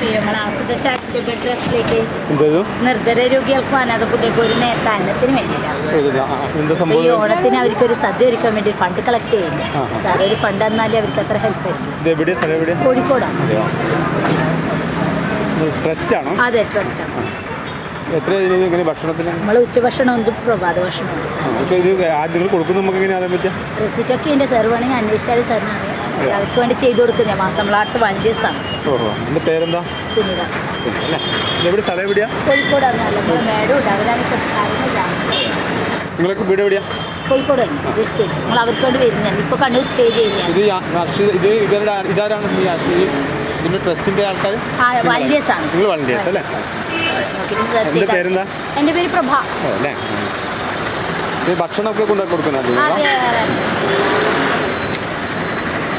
Charitable ട്രസ്റ്റിലേക്ക് നിർദ്ധര രോഗികൾക്കും അനാഥ കുട്ടികൾക്കും ഒരു നേരത്തെ അന്നത്തിന് വേണ്ടിയിട്ടാണ് ഈ ഓണത്തിന് അവർക്ക് ഒരു സദ്യ ഒരുക്കാൻ വേണ്ടി ഫണ്ട് കളക്ട് ചെയ്യുന്നു. സാർ ഒരു ഫണ്ട് തന്നാലേ അവർക്ക് അത്ര ഹെൽപ്പ് ആയിരിക്കും കോഴിക്കോടാണ് അതെയോ? ട്രസ്റ്റ് ആണോ? അതെ ട്രസ്റ്റാണ് എത്ര ഇങ്ങനെ ഭക്ഷണത്തിന്? നമ്മൾ ഉച്ചഭക്ഷണം ഉണ്ട് പ്രഭാത ഭക്ഷണം ഉണ്ട് സാർ നമുക്ക് എങ്ങനെ അറിയാൻ പറ്റുക? റെസിറ്റൊക്കെ എന്റെ സാർ വേണമെങ്കിൽ അന്വേഷിച്ചാൽ സാറിന് അറിയാം. അവർക്ക് വേണ്ടി ചെയ്തു കൊടുക്കുന്ന മാസം നമ്മളാട്ട് വഞ്ചേഴ്സാണ് ഓഹോ എന്റെ പേരെന്താ? സുനിത. എവിടെ സ്ഥലം എവിടെയാ? കോഴിക്കോടാണ് നല്ല മേഡം ഉണ്ട്. അവരാണ് കുറച്ച് നിങ്ങൾക്ക് വീട് എവിടെയാ? കോഴിക്കോട് വെസ്റ്റ് നമ്മൾ അവർക്ക് വേണ്ടി വരുന്നതാണ്. ഇപ്പോൾ കണ്ണൂർ സ്റ്റേ ചെയ്യുന്നതാണ്. ഇത് ഇത് ഇതാരാണ് ഈ ആ- ഈ ഇതിന്റെ ട്രസ്റ്റിന്റെ ആൾക്കാർ ആ വഞ്ചേഴ്സാണ് നിങ്ങൾ വളണ്ടിയേഴ്സ് അല്ലേ? എന്റെ പേരെന്താ? എന്റെ പേര് പ്രഭ. ഭക്ഷണമൊക്കെ കൊണ്ടു കൊടുക്കുന്നത്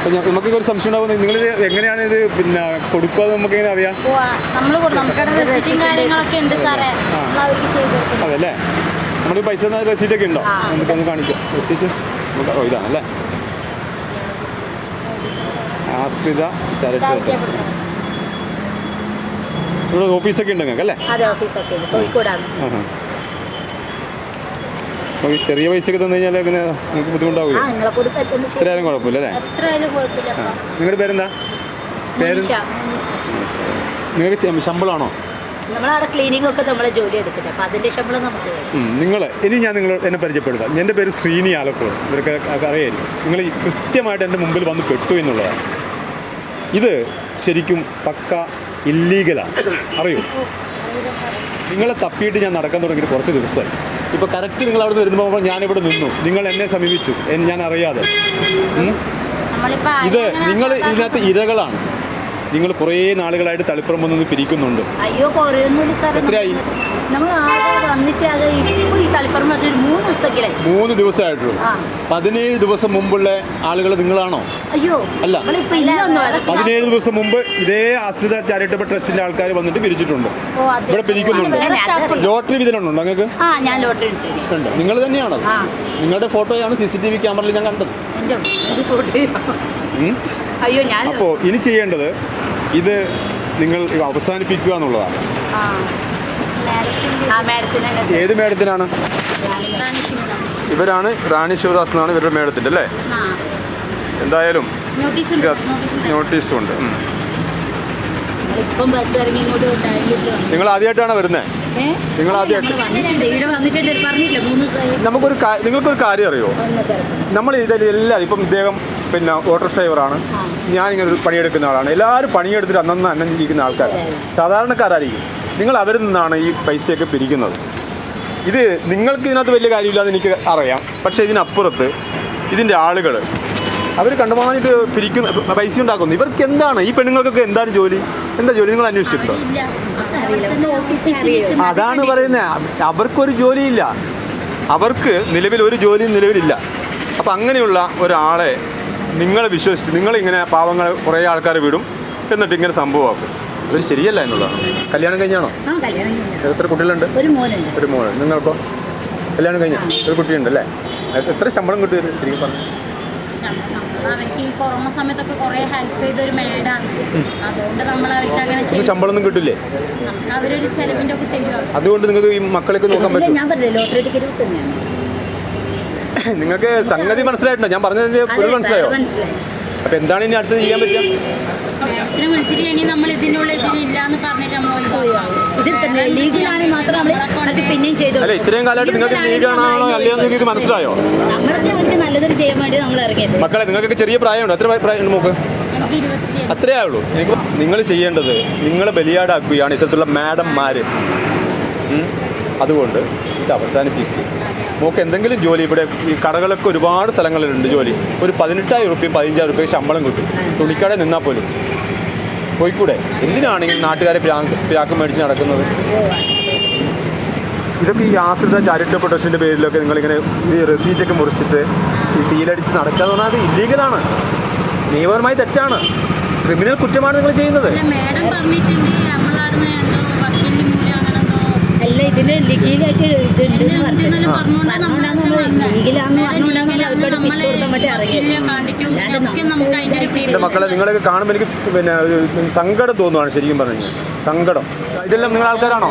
നമുക്ക് ഒരു സംശയം ഉണ്ടാവുന്നത് നിങ്ങൾ എങ്ങനെയാണ് ഇത് പിന്നെ കൊടുക്കുക നമുക്ക് എങ്ങനെ അറിയാം? നമ്മൾ നമുക്കവിടെ റെസിറ്റും കാര്യങ്ങളൊക്കെ ഉണ്ട് സാറേ. നമ്മൾ അവർക്ക് ചെയ്ത് അതല്ലേ നമ്മുടെ പൈസ റെസീറ്റ് ഒക്കെ ഉണ്ടോ? നമുക്ക് നമുക്കൊന്ന് കാണിക്കാം. റെസീറ്റ് നമുക്ക് ഓ ഇതാണല്ലേ ആശ്രിത ചാരിറ്റബിൾ ഇവിടെ ഓഫീസൊക്കെ ഉണ്ട് നിങ്ങൾക്ക് അല്ലേ? അതെ ഓഫീസൊക്കെ കോഴിക്കോടാണ്. ഈ ചെറിയ പൈസയൊക്കെ തന്നു കഴിഞ്ഞാൽ അങ്ങനെ നിങ്ങൾക്ക് ബുദ്ധിമുട്ടാവില്ല ആ നിങ്ങളെ കൂടി പറ്റുന്ന എത്ര ആയാലും കുഴപ്പമില്ല അല്ലേ? നിങ്ങളുടെ പേരെന്താ? പേര്. നിങ്ങൾക്ക് ശമ്പളമാണോ? നിങ്ങൾ നമുക്ക്. നിങ്ങൾ ഇനി ഞാൻ നിങ്ങൾ എന്നെ പരിചയപ്പെടുത്താം. എന്റെ പേര് ശ്രീനി ആലപ്പുഴ ഇവർക്ക് അറിയായിരിക്കും. നിങ്ങൾ കൃത്യമായിട്ട് എന്റെ മുമ്പിൽ വന്ന് പെട്ടു എന്നുള്ളതാണ്. ഇത് ശരിക്കും പക്ക ഇല്ലീഗലാണ് അറിയൂ? നിങ്ങളെ തപ്പിയിട്ട് ഞാൻ നടക്കാൻ തുടങ്ങിയിട്ട് കുറച്ച് ദിവസമായി. ഇപ്പോൾ കറക്റ്റ് നിങ്ങൾ അവിടെ നിന്ന് വരുമ്പോൾ ഞാനിവിടെ നിന്നു. നിങ്ങൾ എന്നെ സമീപിച്ചു. ഞാൻ അറിയാതെ ഇത് നിങ്ങൾ ഇതിനകത്ത് ഇരകളാണ്. നിങ്ങൾ കുറേ നാളുകളായിട്ട് തളിപ്പുറം വന്നു പിരിക്കുന്നുണ്ട്. എത്രയായി? നമ്മൾ ആകെ വന്നിട്ട് ആകെ ഇപ്പോൾ ഈ തളിപ്പറമ്പ് മൂന്ന് ദിവസമെങ്കിലായി മൂന്ന് ദിവസമായിട്ടുള്ളൂ. പതിനേഴ് ദിവസം മുമ്പുള്ള ആളുകൾ നിങ്ങളാണോ? അയ്യോ അല്ല. നമ്മളിപ്പോ പതിനേഴ് ദിവസം മുമ്പ് ഇതേ ആശ്രിത ചാരിറ്റബിൾ ട്രസ്റ്റിന്റെ ആൾക്കാർ വന്നിട്ട് പിരിച്ചിട്ടുണ്ട്. ഓ, അതെ. ഇവിടെ പിരിക്കുന്നുണ്ട്. വേറെ staff ഉണ്ട്. ലോട്ടറി വിതരണമുണ്ടോ നിങ്ങൾക്ക്? ആ ഞാൻ ലോട്ടറി എടുത്തു ഉണ്ട്. നിങ്ങൾ തന്നെയാണോ? ആ. നിങ്ങളുടെ ഫോട്ടോയാണ് സി സി ടി വി ക്യാമറയിൽ ഞാൻ കണ്ടത്. എന്റെ ഒരു കോടി. ഉം. അയ്യോ ഞാൻ അപ്പോൾ ഇനി ചെയ്യേണ്ടത് ഇത് നിങ്ങൾ അവസാനിപ്പിക്കുക എന്നുള്ളതാണ്. ആ ആ മാഡത്തിന് തന്നെ ചെയ്തു. ഏത് മേഡത്തിനാണ്? ഇവരാണ് റാണി ശിവദാസ് എന്നാണ് ഇവരുടെ മേഡത്തിന്റെ അല്ലേ? എന്തായാലും നോട്ടീസ് ഉണ്ട് സാർ, നോട്ടീസ് ഉണ്ട്. നോട്ടീസും ഉണ്ട്. ഉം. നമ്മളിപ്പം ബസ് ഇറങ്ങി ഇങ്ങോട്ട് ടൈം കിട്ടും നിങ്ങൾ ആദ്യമായിട്ടാണ് വരുന്നത് നിങ്ങൾ ആദ്യമായിട്ട് നമുക്കൊരു നിങ്ങൾക്കൊരു കാര്യം അറിയോ നമ്മൾ ഇതിലെല്ലാം ഇപ്പം ഇദ്ദേഹം പിന്നെ ഓട്ടോ ഡ്രൈവറാണ്. ഞാനിങ്ങനെ ഒരു പണിയെടുക്കുന്ന ആളാണ്. എല്ലാവരും പണിയെടുത്തിട്ട് അന്നന്ന് അന്നം ജീവിക്കുന്ന ആൾക്കാരാണ് അതെ, സാധാരണക്കാരായിരിക്കും. നിങ്ങൾ അവരിൽ നിന്നാണ് ഈ പൈസയൊക്കെ പിരിക്കുന്നത്. ഇത് നിങ്ങൾക്ക് ഇതിനകത്ത് വലിയ കാര്യമില്ലാന്ന് എനിക്ക് അറിയാം. പക്ഷേ ഇതിനപ്പുറത്ത് ഇതിന്റെ ആളുകൾ അവർ കണ്ടുപോകാൻ ഇത് പിരിക്കുന്ന പൈസ ഉണ്ടാക്കുന്നു. ഇവർക്ക് എന്താണ്? ഈ പെണ്ണുങ്ങൾക്കൊക്കെ എന്താണ് ജോലി? എന്താ ജോലി? നിങ്ങൾ അന്വേഷിച്ചിട്ടുണ്ടോ? അതാണ് പറയുന്നത്. അവർക്കൊരു ജോലിയില്ല. അവർക്ക് നിലവിൽ ഒരു ജോലിയും നിലവിലില്ല. അപ്പം അങ്ങനെയുള്ള ഒരാളെ നിങ്ങൾ വിശ്വസിച്ച് നിങ്ങളിങ്ങനെ പാവങ്ങൾ കുറേ ആൾക്കാർ വിടും എന്നിട്ട് ഇങ്ങനെ സംഭവമാക്കും. അതൊരു ശരിയല്ല എന്നുള്ളതാണ് കല്യാണം കഴിഞ്ഞാണോ? എത്ര കുട്ടികളുണ്ട്? ഒരു മോൾ. നിങ്ങൾക്കോ? കല്യാണം കഴിഞ്ഞ. ഒരു കുട്ടിയുണ്ട് അല്ലേ? എത്ര ശമ്പളം കിട്ടും ശരിക്കും പറഞ്ഞു. ശമ്പളം ഒന്നും കിട്ടില്ലേ? അതുകൊണ്ട് നിങ്ങൾക്ക് ഈ മക്കളൊക്കെ നോക്കാൻ പറ്റും ഞാൻ ലോട്ടറി ടിക്കറ്റ് നിങ്ങൾക്ക് സംഗതി മനസ്സിലായിട്ടുണ്ടോ? ഞാൻ പറഞ്ഞതിന്റെ ഫുൾ മനസ്സിലായോ? അപ്പം എന്താണ് ഇനി അടുത്ത് ചെയ്യാൻ പറ്റുക? അല്ല ഇത്രയും കാലമായിട്ട് നിങ്ങൾക്ക് ലീഗാണോ അല്ലയോ എന്ന് നിങ്ങൾക്ക് മനസ്സിലായോ? മക്കളെ നിങ്ങൾക്ക് ചെറിയ പ്രായമുണ്ട്? എത്ര പ്രായമുണ്ട് നോക്ക് അത്രേ ആയുള്ളൂ. നിങ്ങൾ ചെയ്യേണ്ടത് നിങ്ങളെ ബലിയാടാക്കുകയാണ് ഇത്തരത്തിലുള്ള മാഡംമാര്. ഉം. അതുകൊണ്ട് ഇത് അവസാനിപ്പിക്കുക മോക്ക് എന്തെങ്കിലും ജോലി ഇവിടെ ഈ കടകളൊക്കെ ഒരുപാട് സ്ഥലങ്ങളിലുണ്ട് ജോലി. ഒരു പതിനെട്ടായിരം റുപ്യയും പതിനഞ്ചായിരം റുപ്യ ശമ്പളം കിട്ടും. തുണിക്കട നിന്നാൽ പോലും. പോയിക്കൂടെ? എന്തിനാണ് ഈ നാട്ടുകാരെ പ്രാക്ക് മേടിച്ച് നടക്കുന്നത്? ഇതൊക്കെ ഈ ആശ്രിത ചാരിറ്റബിൾ ട്രസ്റ്റിന്റെ പേരിലൊക്കെ നിങ്ങളിങ്ങനെ ഈ റെസീറ്റൊക്കെ മുറിച്ചിട്ട് ഈ സീലടിച്ച് നടക്കുക എന്ന് പറഞ്ഞാൽ അത് ഇല്ലീഗലാണ് നിയമപരമായി തെറ്റാണ്. ക്രിമിനൽ കുറ്റമാണ് നിങ്ങൾ ചെയ്യുന്നത്. അല്ല ഇതിന് ലീഗലായിട്ട് ഇതുണ്ട് ലീഗലാന്ന് മക്കളെ നിങ്ങളൊക്കെ കാണുമ്പോൾ എനിക്ക് പിന്നെ ഒരു സങ്കടം തോന്നുവാണ് ശരിക്കും പറഞ്ഞു സങ്കടം. ഇതെല്ലാം നിങ്ങൾ ആൾക്കാരാണോ?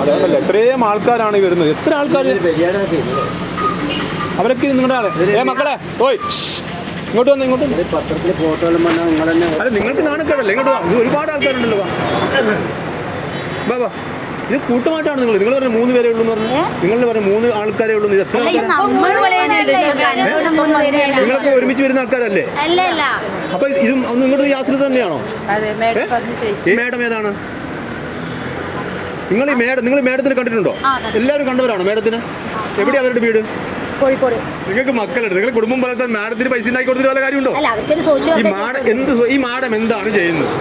അതല്ല. എത്രയും ആൾക്കാരാണ് ഈ വരുന്നത്. എത്ര ആൾക്കാർ അവരൊക്കെ നിങ്ങളുടെ ആൾ. ഏ മക്കളെ ഓയ് ഇങ്ങോട്ട് വന്നു ഇങ്ങോട്ട് പത്രത്തിൽ പത്രത്തിലെ ഫോട്ടോകളും വന്നാൽ നിങ്ങൾ തന്നെ അല്ല നിങ്ങൾക്ക് നാണക്കേടല്ലേ? ഇങ്ങോട്ട് വാ. ഒരുപാട് ആൾക്കാരുണ്ടല്ലോ വാ. വാ വാ. ഇത് കൂട്ടമായിട്ടാണ് നിങ്ങൾ നിങ്ങൾ പറഞ്ഞ മൂന്ന് പേരേ ഉള്ളൂ എന്ന് പറഞ്ഞു. നിങ്ങൾ പറഞ്ഞ മൂന്ന് ആൾക്കാരെ ഉള്ളൂ ഇത് എത്ര? നിങ്ങളൊക്കെ ഒരുമിച്ച് വരുന്ന ആൾക്കാരല്ലേ? അപ്പൊ ഇതും ഒന്ന് ഇങ്ങോട്ട് യാസിൽ തന്നെയാണോ? ഈ മേഡം ഏതാണ്? നിങ്ങൾ ഈ മേഡം നിങ്ങൾ മേഡത്തിനെ കണ്ടിട്ടുണ്ടോ? എല്ലാവരും കണ്ടവരാണോ മേഡത്തിന്? എവിടെയാ അവരുടെ വീട്? കോഴിക്കോട്. നിങ്ങൾക്ക് മക്കളുണ്ട്. നിങ്ങൾ കുടുംബം പോലത്തെ മാഡത്തിന് പൈസ ഉണ്ടാക്കി കൊടുത്തിട്ട് വല്ല കാര്യമുണ്ടോ? ഈ മാഡം എന്ത് ഈ മാഡം എന്താണ് ചെയ്യുന്നത്?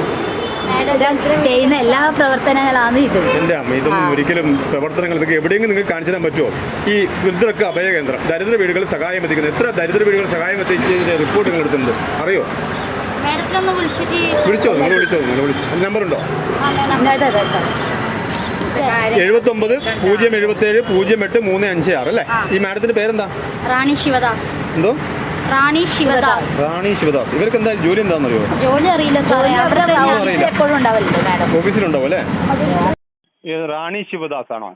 ചെയ്യുന്ന എല്ലാ പ്രവർത്തനങ്ങളാണ് ഇത്. എന്റെ അമ്മ ഇതൊന്നും ഒരിക്കലും പ്രവർത്തനങ്ങൾ ഇതൊക്കെ എവിടെയെങ്കിലും നിങ്ങൾക്ക് കാണിച്ചു തരാൻ പറ്റുമോ? ഈ വൃദ്ധർക്ക് അഭയകേന്ദ്രം ദരിദ്ര വീടുകൾ സഹായം എത്തിക്കുന്നത്. എത്ര ദരിദ്ര വീടുകൾ സഹായം എത്തിച്ചതിന്റെ റിപ്പോർട്ട് നിങ്ങൾ എടുത്തിട്ടുണ്ട്? അറിയോ? വിളിച്ചോ? നിങ്ങൾ വിളിച്ചോ? നിങ്ങൾ വിളിച്ചോ? നമ്പർ ഉണ്ടോ? അതെ അതെ സാർ എഴുപത്തി ഒമ്പത് പൂജ്യം എഴുപത്തി ഏഴ് പൂജ്യം എട്ട് മൂന്ന് അഞ്ച് ആറ് അല്ലേ? ഈ മാഡത്തിന്റെ പേരെന്താ? റാണി ശിവദാസ്. എന്തോ? റാണി ശിവദാസ്. റാണി ശിവദാസ്. ഇവർക്ക് എന്താ ജോലി എന്താണെന്നറിയോ? ജോലി അറിയില്ല സാറേ. ഒന്നും അറിയില്ല. എപ്പോഴും ഉണ്ടാവില്ല മാഡം. ഓഫീസിലുണ്ടാവും അല്ലേ? റാണി ശിവദാസ് ആണോ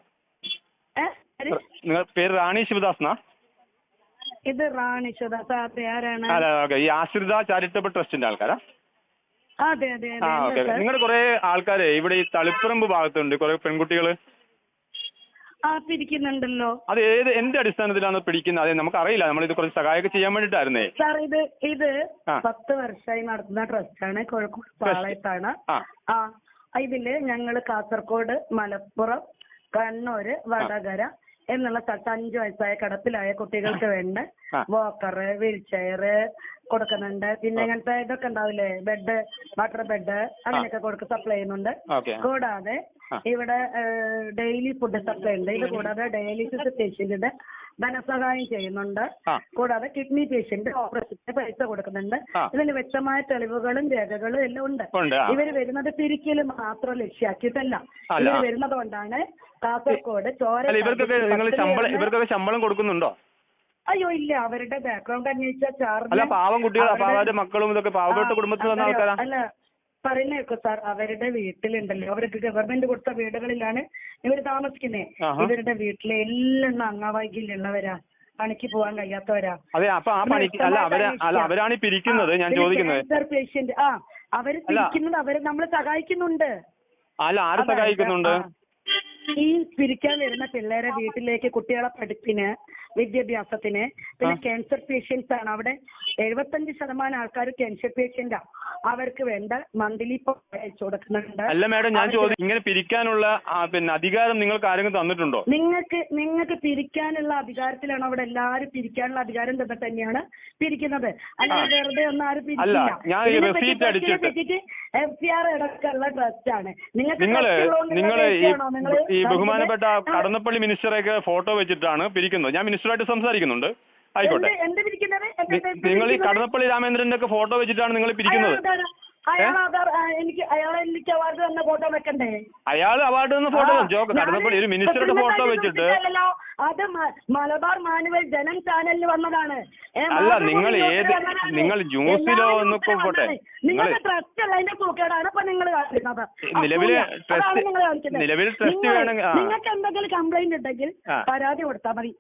നിങ്ങളുടെ പേര് റാണി ശിവദാസ് എന്നാ ഇത് റാണി ശിവദാസ്. അതെ ആരാണ്? അല്ല ഓക്കെ. ഈ ആശ്രിത ചാരിറ്റബിൾ ട്രസ്റ്റിന്റെ ആൾക്കാരാ? അതെ അതെ ആ അതെ ഓക്കെ എന്താ സാർ? നിങ്ങളുടെ കുറെ ആൾക്കാരെ ഇവിടെ ഈ തളിപ്പറമ്പ് ഭാഗത്തുണ്ട്. കുറെ പെൺകുട്ടികൾ ആ പിരിക്കുന്നുണ്ടല്ലോ അത് ഏത് എന്ത് അടിസ്ഥാനത്തിലാണ് പിടിക്കുന്നത്? അതെ നമുക്കറിയില്ല. നമ്മൾ ഇത് കുറച്ച് സഹായമൊക്കെ ചെയ്യാൻ വേണ്ടിട്ടായിരുന്നേ സാർ ഇത് ഇത് ആ. പത്ത് വർഷമായി നടത്തുന്ന ട്രസ്റ്റാണ് കോഴിക്കോട് പാളയത്താണ്. ആ. ആ ഇതിൽ ഞങ്ങൾ കാസർഗോഡ് മലപ്പുറം കണ്ണൂര് വടകര എന്നുള്ള സ്ഥലത്ത് അഞ്ചു വയസ്സായ കിടപ്പിലായ കുട്ടികൾക്ക് വേണ്ട വോക്കറ് വോക്കർ വീൽ ചെയർ കൊടുക്കുന്നുണ്ട്. പിന്നെ ഇങ്ങനത്തെ ഇതൊക്കെ ഉണ്ടാവില്ലേ? ബെഡ് വാട്ടർ ബെഡ് അങ്ങനെയൊക്കെ കൊടുക്ക് സപ്ലൈ ചെയ്യുന്നുണ്ട്. കൂടാതെ ഇവിടെ ഡെയിലി ഫുഡ് സപ്ലൈ ഉണ്ട്. ഇത് കൂടാതെ ഡയാലിസിസ് പേഷ്യന്റിന്റെ ധനസഹായം ചെയ്യുന്നുണ്ട്. കൂടാതെ കിഡ്നി പേഷ്യന്റ് ഓപ്പറേഷന് പൈസ കൊടുക്കുന്നുണ്ട്. ഇതിന് വ്യക്തമായ തെളിവുകളും രേഖകളും എല്ലാം ഉണ്ട്. ഇവർ വരുന്നത് പിരിക്കൽ മാത്രം ലക്ഷ്യാക്കിയിട്ടല്ല. അല്ല. ഇവർ വരുന്നത് കൊണ്ടാണ് കാസർഗോഡ് ചോര ഇവർക്കൊക്കെ ശമ്പളം കൊടുക്കുന്നുണ്ടോ? അയ്യോ ഇല്ല. അവരുടെ ബാക്ക്ഗ്രൗണ്ട് അന്വേഷിച്ച ചാർജ് അല്ല പാവം കുട്ടികൾ മക്കളും ഇതൊക്കെ പാവപ്പെട്ട കുടുംബത്തിൽ വന്ന അല്ല പറയുന്നേക്കോ സാർ അവരുടെ വീട്ടിലുണ്ടല്ലോ. അവർക്ക് ഗവൺമെന്റ് കൊടുത്ത വീടുകളിലാണ് ഇവർ താമസിക്കുന്നത് ഇവരുടെ വീട്ടിലെ എല്ലാം അംഗവൈകല്യമുള്ളവരാ പണിക്ക് പോകാൻ കഴിയാത്തവരാ. അതെ അപ്പൊ ആ പണിക്ക് അല്ല അവരെ അല്ല അവരാണ് പിരിക്കുന്നത്. ഞാൻ ചോദിക്കുന്നത് ക്യാൻസർ പേഷ്യന്റ് ആ അവർ. പിരിക്കുന്നത് അവരെ നമ്മൾ സഹായിക്കുന്നുണ്ട്. അല്ല ആര് സഹായിക്കുന്നുണ്ട്? ഈ പിരിക്കാൻ വരുന്ന പിള്ളേരെ വീട്ടിലേക്ക് കുട്ടികളെ പഠിപ്പിന് വിദ്യാഭ്യാസത്തിന് പിന്നെ ക്യാൻസർ പേഷ്യൻസ് ആണ്. അവിടെ എഴുപത്തഞ്ച് ശതമാനം ആൾക്കാർ ക്യാൻസർ പേഷ്യന്റാ. അവർക്ക് വേണ്ട മന്ത്ലി അയച്ചു കൊടുക്കുന്നുണ്ട്. അല്ല മാഡം ഞാൻ ചോദിച്ചു ഇങ്ങനെ പിരിക്കാനുള്ള പിന്നെ അധികാരം നിങ്ങൾക്ക് ആരെങ്കിലും തന്നിട്ടുണ്ടോ? നിങ്ങൾക്ക് നിങ്ങൾക്ക് പിരിക്കാനുള്ള അധികാരത്തിലാണ് അവിടെ എല്ലാവരും പിരിക്കാനുള്ള അധികാരം തന്നിട്ട് തന്നെയാണ് പിരിക്കുന്നത്. അല്ലെങ്കിൽ വെറുതെ ഒന്നും ആരും പിരിക്കില്ല. എഫ് സി ആർ അടക്കമുള്ള ട്രസ്റ്റ് ആണ്. നിങ്ങൾക്ക് നിങ്ങൾ ഈ ബഹുമാനപ്പെട്ട കടന്നപ്പള്ളി മിനിസ്റ്ററെയൊക്കെ ഫോട്ടോ വെച്ചിട്ടാണ് പിരിക്കുന്നത്. ഞാൻ മിനിസ്റ്ററായിട്ട് സംസാരിക്കുന്നുണ്ട്. ആയിക്കോട്ടെ. നിങ്ങൾ ഈ? കടന്നപ്പള്ളി രാമേന്ദ്രന്റെ ഒക്കെ ഫോട്ടോ വെച്ചിട്ടാണ് നിങ്ങൾ പിരിക്കുന്നത് എനിക്ക് അയാളെ എനിക്ക് അവാർഡ് തന്ന ഫോട്ടോ വെക്കണ്ടേ? അയാൾ അവാർഡ് തന്ന ഫോട്ടോ കടന്നപ്പള്ളി ഒരു മിനിസ്റ്ററുടെ ഫോട്ടോ വെച്ചിട്ട്. അത് മലബാർ മാനുവൽ ജനം ചാനലിൽ വന്നതാണ്. അല്ല, നിങ്ങൾ ഏത്- നിങ്ങൾ ജ്യൂസിലോ എന്നൊക്കെ പോട്ടെ. നിങ്ങൾക്ക് ട്രസ്റ്റ് അല്ല അതിന്റെ ഇപ്പൊ നിങ്ങൾ കാണിക്കുന്നത്. നിലവിൽ ട്രസ്റ്റ്-. നിലവിൽ ട്രസ്റ്റ് വേണമെങ്കിൽ- നിങ്ങൾക്ക് എന്തെങ്കിലും കംപ്ലൈന്റ് ഉണ്ടെങ്കിൽ പരാതി കൊടുത്താൽ മതി.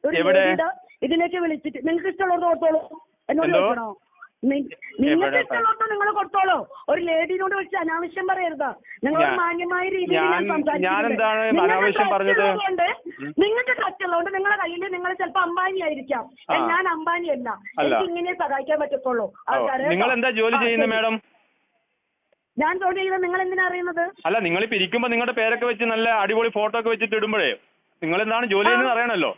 ഇതിലേക്ക് വിളിച്ചിട്ട് നിങ്ങൾക്ക് ഇഷ്ടമുള്ളത് കൊടുത്തോളൂ എന്നോട് എന്തോ? ചോദിക്കണോ നി- നിങ്ങൾക്ക്? ഇഷ്ടമുള്ളത് നിങ്ങൾ കൊടുത്തോളൂ ഒരു ലേഡിനോട് വിളിച്ച് അനാവശ്യം പറയരുത് നിങ്ങൾ ഞാൻ- മാന്യമായ രീതിയിൽ ഞാൻ-. ഞാനെന്താണ് നിങ്ങൾക്ക് അനാവശ്യം trust പറഞ്ഞത്? ഉള്ളതുകൊണ്ട് നിങ്ങൾക്ക് ട്രസ്റ്റ് ഉള്ളതുകൊണ്ട് നിങ്ങളുടെ കയ്യിൽ നിങ്ങൾ ചിലപ്പോ അംബാനി ആയിരിക്കാം ആ. ഞാൻ അംബാനി അല്ല അല്ല. എനിക്ക് ഇങ്ങനെ സഹായിക്കാൻ പറ്റത്തുള്ളൂ ആൾക്കാരെ നിങ്ങൾ എന്താ ജോലി ആ, ചെയ്യുന്നത് ശരി. മാഡം ഞാൻ ജോലി ചെയ്യുന്നത് നിങ്ങൾ എന്തിനാ അറിയുന്നത് അല്ല നിങ്ങൾ പിരിക്കുമ്പോ നിങ്ങളുടെ പേരൊക്കെ വെച്ച് നല്ല അടിപൊളി ഫോട്ടോ ഒക്കെ വെച്ചിട്ട് ഇടുമ്പോഴേ നിങ്ങൾ എന്താണ് ജോലി ചെയ്യുന്നത് അറിയണല്ലോ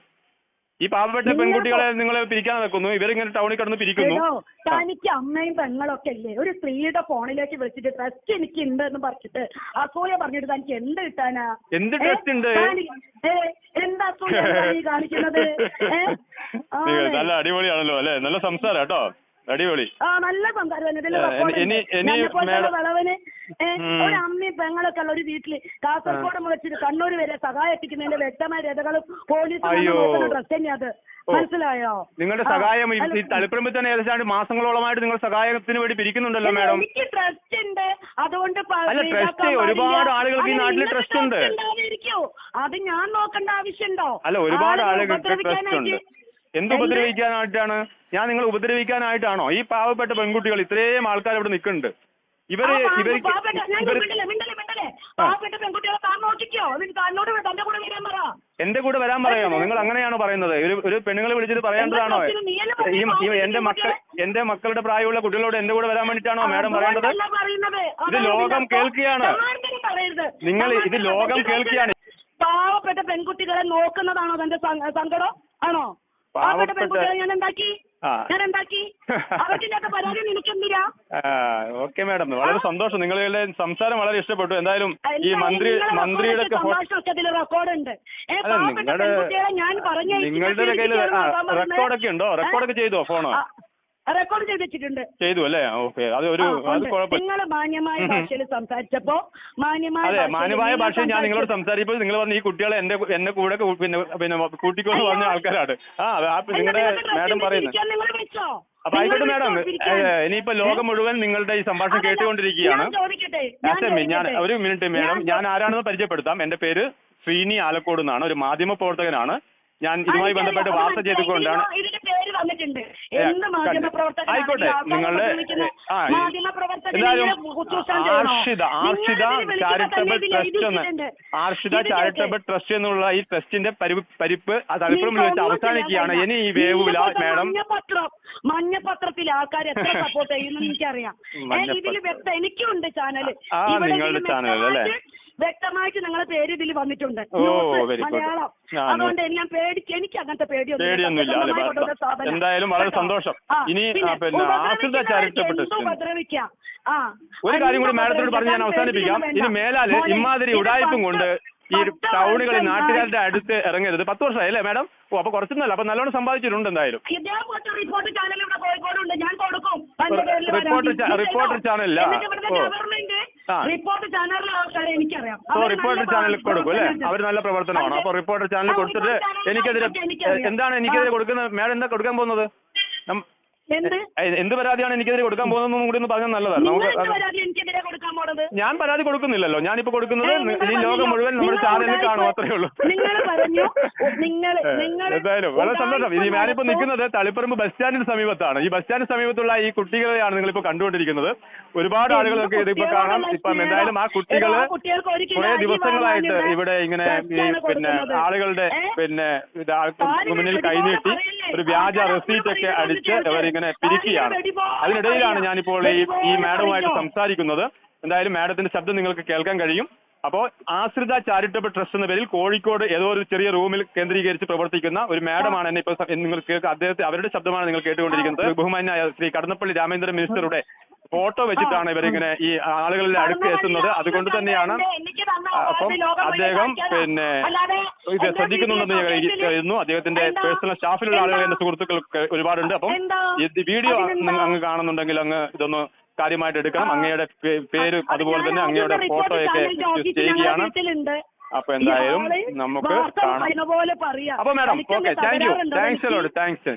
ഈ പാവപ്പെട്ട പെൺകുട്ടികളെ നിങ്ങൾ പിരിക്കാൻ നിൽക്കുന്നു ഇവരിങ്ങനെ ടൗണിൽ കിടന്ന് പിരിക്കുന്നു. തനിക്ക് അമ്മയും പെങ്ങളൊക്കെ ഇല്ലേ? ഒരു സ്ത്രീയുടെ ഫോണിലേക്ക് വിളിച്ചിട്ട് ട്രസ്റ്റ് എനിക്ക് ഉണ്ട് എന്ന് പറഞ്ഞിട്ട് അസൂയ പറഞ്ഞിട്ട് തനിക്ക് എന്ത് കിട്ടാനാ? എന്ത് ട്രസ്റ്റ് ഉണ്ട്? എന്താ കാണിക്കുന്നത്? നല്ല അടിപൊളിയാണല്ലോ അല്ലെ? നല്ല സംസാരം കേട്ടോ. അടിപൊളി. ആ നല്ല സംസാരം. ഇനി- വിളവിന്. ഒരു അമ്മയും പെങ്ങളൊക്കെ ഉള്ള ഒരു വീട്ടിൽ കാസർഗോഡ് മുളച്ചിട്ട് കണ്ണൂർ വരെ സഹായം എത്തിക്കുന്നതിന്റെ വ്യക്തമായ രേഖകളും പോലീസ്. ഡ്രസ് മനസ്സിലായോ? നിങ്ങളുടെ സഹായം ഈ- തളിപ്പറമ്പിൽ തന്നെ ഏകദേശം മാസങ്ങളോളമായിട്ട് നിങ്ങൾ സഹായത്തിന് വേണ്ടി പിരിക്കുന്നുണ്ടല്ലോ മാഡം. എനിക്ക് ട്രസ്റ്റ് ഉണ്ട്. അതുകൊണ്ട് ട്രസ്റ്റ് അല്ല, ട്രസ്റ്റ് ഒരുപാട് ആളുകൾക്ക് ഈ നാട്ടിൽ ട്രസ്റ്റ് ഉണ്ട്. അത് ഞാൻ നോക്കേണ്ട ആവശ്യമുണ്ടോ? അല്ല ഒരുപാട് ആളുകൾക്ക് ട്രസ്റ്റ് ഉണ്ട്. എന്ത് ഉപദ്രവിക്കാനായിട്ടാണ്? ഞാൻ നിങ്ങൾ ഉപദ്രവിക്കാനായിട്ടാണോ? ഈ പാവപ്പെട്ട പെൺകുട്ടികൾ ഇത്രയും ആൾക്കാർ ഇവിടെ നിൽക്കുന്നുണ്ട്. ഇവർ ഇവർ എന്റെ കൂടെ വരാൻ പറയാമോ? നിങ്ങൾ അങ്ങനെയാണോ പറയുന്നത്? ഒരു ഒരു പെണ്ണുങ്ങളെ വിളിച്ചിട്ട് പറയേണ്ടതാണോ ഈ എന്റെ മക്കൾ? എന്റെ മക്കളുടെ പ്രായമുള്ള കുട്ടികളോട് എന്റെ കൂടെ വരാൻ വേണ്ടിട്ടാണോ മാഡം പറയേണ്ടത് ഇത് ലോകം കേൾക്കുകയാണ്. നിങ്ങൾ ഇത് ലോകം. കേൾക്കുകയാണ്. പാവപ്പെട്ട പെൺകുട്ടികളെ നോക്കുന്നതാണോ തന്റെ സങ്ക- സങ്കടം? ആണോ? പാവപ്പെട്ട പാവപ്പെട്ട- പെൺകുട്ടികളെ ഞാൻ എന്താക്കി ആ. ഞാൻ എന്താക്കി അവർക്കില്ലാത്ത പരാതി നിനക്കെന്തിനാ ഓക്കെ മാഡം. വളരെ സന്തോഷം. നിങ്ങളുടെ സംസാരം വളരെ ഇഷ്ടപ്പെട്ടു. എന്തായാലും ഈ മന്ത്രി മന്ത്രിയുടെ നിങ്ങളുടെ നിങ്ങളുടെ കയ്യിൽ റെക്കോർഡൊക്കെ ഉണ്ടോ? റെക്കോർഡൊക്കെ ചെയ്തോ? ഫോണ് റെക്കോർഡ് ചെയ്ത് വെച്ചിട്ടുണ്ട് ചെയ്തു അല്ലേ? ഓക്കെ. അത് ഒരു നിങ്ങൾ മാന്യമായ ഭാഷയിൽ സംസാരിച്ചപ്പോ മാന്യമായ അതെ മാന്യമായ ഭാഷ ഞാൻ നിങ്ങളോട് സംസാരിച്ചു. സംസാരിച്ചപ്പോൾ നിങ്ങൾ പറഞ്ഞ ഈ കുട്ടികളെ എന്റെ എന്നെ കൂടെ പിന്നെ പിന്നെ കൂട്ടിക്കൊണ്ട്. പറഞ്ഞ ആൾക്കാരാണ്. ആ നിങ്ങളുടെ മാഡം പറയുന്നത്. അപ്പൊ ആയിക്കോട്ടെ മാഡം? ഇനിയിപ്പോ ലോകം മുഴുവൻ നിങ്ങളുടെ ഈ സംഭാഷണം കേട്ടുകൊണ്ടിരിക്കുകയാണ്. ഞാൻ. ഒരു മിനിറ്റ് മാഡം. ഞാൻ ആരാണെന്ന് പരിചയപ്പെടുത്താം. എന്റെ പേര് ശ്രീനി ആലക്കോട് എന്നാണ്. ഒരു മാധ്യമ പ്രവർത്തകനാണ്. ഞാൻ ഇതുമായി ബന്ധപ്പെട്ട് വാർത്ത ചെയ്തുകൊണ്ടാണ് വന്നിട്ടുണ്ട്. എന്ത് ആയിക്കോട്ടെ. നിങ്ങളുടെ? ആർഷിത ആർഷിത ചാരിറ്റബിൾ ട്രസ്റ്റ് എന്ന്. ആർഷിത ചാരിറ്റബിൾ ട്രസ്റ്റ് എന്നുള്ള ഈ ട്രസ്റ്റിന്റെ പരിപ്പ് തളിപ്പുറമിൽ വെച്ച് അവസാനിക്കുകയാണ്. ഇനി ഈ വേവുല മാഡം. മഞ്ഞപത്രം. മഞ്ഞപത്രത്തിൽ ആൾക്കാർ എത്ര സപ്പോർട്ട് ചെയ്യുന്നു എനിക്കറിയാം. ഇതിൽ വ്യക്തം എനിക്കും ഉണ്ട് ചാനൽ നിങ്ങളുടെ ചാനൽ അല്ലേ? വ്യക്തമായിട്ട് നിങ്ങളെ പേര് ഇതിൽ വന്നിട്ടുണ്ട്. മലയാളം. അതുകൊണ്ട് ഞാൻ പേടി എനിക്ക് അങ്ങനത്തെ പേടിയൊന്നും. എന്തായാലും വളരെ സന്തോഷം. ഇനി ആ, പിന്നെ ആശ്രിത ചാരിറ്റബിൾ ഉപദ്രവിക്കാം. ഒരു കാര്യം കൂടി മാഡത്തിനോട് പറഞ്ഞ് ഞാൻ അവസാനിപ്പിക്കാം. ഇനി. മേലാൽ ഇമാതിരി ഉടായ്പും കൊണ്ട് ഈ ടൗണുകളിൽ നാട്ടുകാരുടെ അടുത്ത് ഇറങ്ങരുത്. പത്ത് വർഷമായി അല്ലേ മാഡം? ഓ അപ്പൊ കുറച്ചൊന്നുമല്ല. അപ്പൊ നല്ലോണം സമ്പാദിച്ചിട്ടുണ്ട് എന്തായാലും. Reporter reporter? ചാനലില്ല. ഓ. ആ. റിപ്പോർട്ടർ ചാനലിലെ ആൾക്കാരെ എനിക്കറിയാം. ഓ അവർ റിപ്പോർട്ടർ നല്ല ചാനലിൽ കൊടുക്കും അല്ലേ? അവർ നല്ല പ്രവർത്തനമാണ്. അപ്പൊ റിപ്പോർട്ടർ ചാനലിൽ കൊടുത്തിട്ട് എനിക്കെതിരെ എന്താണ് എനിക്കെതിരെ. കൊടുക്കുന്നത് മാഡം എന്താ കൊടുക്കാൻ പോകുന്നത്? എന്ത്? എന്ത് പരാതിയാണ് എനിക്കെതിരെ കൊടുക്കാൻ പോകുന്നതെന്നും കൂടി ഒന്ന് പറഞ്ഞാൽ നല്ലതാണ് നമുക്ക് പോണത് ഞാൻ പരാതി കൊടുക്കുന്നില്ലല്ലോ. ഞാനിപ്പോ കൊടുക്കുന്നത് ഈ ലോകം മുഴുവൻ നമ്മുടെ നിങ്ങൾ ചാനലിൽ കാണും അത്രേ ഉള്ളൂ. നിങ്ങൾ പറഞ്ഞു? നിങ്ങൾ നിങ്ങൾ എന്തായാലും വളരെ സന്തോഷം. ഇനി ഞാനിപ്പോ നിൽക്കുന്നത് തളിപ്പറമ്പ് ബസ് സ്റ്റാൻഡിന് സമീപത്താണ്. ഈ ബസ് സ്റ്റാൻഡിന് സമീപത്തുള്ള ഈ കുട്ടികളെയാണ് നിങ്ങളിപ്പോ കണ്ടുകൊണ്ടിരിക്കുന്നത്. ഒരുപാട് ആളുകളൊക്കെ ഇതിപ്പോ കാണാം. ഇപ്പം എന്തായാലും ആ കുട്ടികൾ കുറെ ദിവസങ്ങളായിട്ട് ഇവിടെ ഇങ്ങനെ ഈ പിന്നെ. ആളുകളുടെ പിന്നെ മുന്നിൽ കൈനീട്ടി ഒരു വ്യാജ റെസീറ്റ് ഒക്കെ അടിച്ച് അവരിങ്ങനെ പിരിക്കുകയാണ്. അതിനിടയിലാണ്. ഞാനിപ്പോൾ ഈ ഈ മാഡവുമായിട്ട് സംസാരിക്കുന്നത്. എന്തായാലും മാഡത്തിന്റെ ശബ്ദം നിങ്ങൾക്ക് കേൾക്കാൻ കഴിയും. അപ്പോൾ ആശ്രിത ചാരിറ്റബിൾ ട്രസ്റ്റ് എന്ന പേരിൽ കോഴിക്കോട് ഏതോ ഒരു ചെറിയ റൂമിൽ കേന്ദ്രീകരിച്ച് പ്രവർത്തിക്കുന്ന ഒരു മാഡമാണ് എന്നെ ഇപ്പോൾ നിങ്ങൾ കേൾക്കുക അദ്ദേഹത്തെ അവരുടെ ശബ്ദമാണ് നിങ്ങൾ കേട്ടുകൊണ്ടിരിക്കുന്നത്. ബഹുമാന്യ ശ്രീ കടന്നപ്പള്ളി രാമേന്ദ്രൻ മിനിസ്റ്ററുടെ ഫോട്ടോ വെച്ചിട്ടാണ് ഇവരിങ്ങനെ ഈ ആളുകളുടെ അടുത്ത് എത്തുന്നത്. അതുകൊണ്ട് തന്നെയാണ് അപ്പം അദ്ദേഹം പിന്നെ ഇത് ശ്രദ്ധിക്കുന്നുണ്ടെന്ന് ഞാൻ കരുതുന്നു. അദ്ദേഹത്തിന്റെ പേഴ്സണൽ സ്റ്റാഫിലുള്ള ആളുകൾ എന്റെ സുഹൃത്തുക്കൾ ഒരുപാടുണ്ട്. അപ്പം വീഡിയോ അങ്ങ് കാണുന്നുണ്ടെങ്കിൽ അങ്ങ് ഇതൊന്ന് കാര്യമായിട്ട് എടുക്കണം. അങ്ങയുടെ പേര് അതുപോലെ തന്നെ അങ്ങയുടെ ഫോട്ടോ ഫോട്ടോയൊക്കെ ചെയ്യുകയാണ്. അപ്പൊ എന്തായാലും നമുക്ക് കാണാം. അപ്പൊ madam okay thank you thanks a lot thanks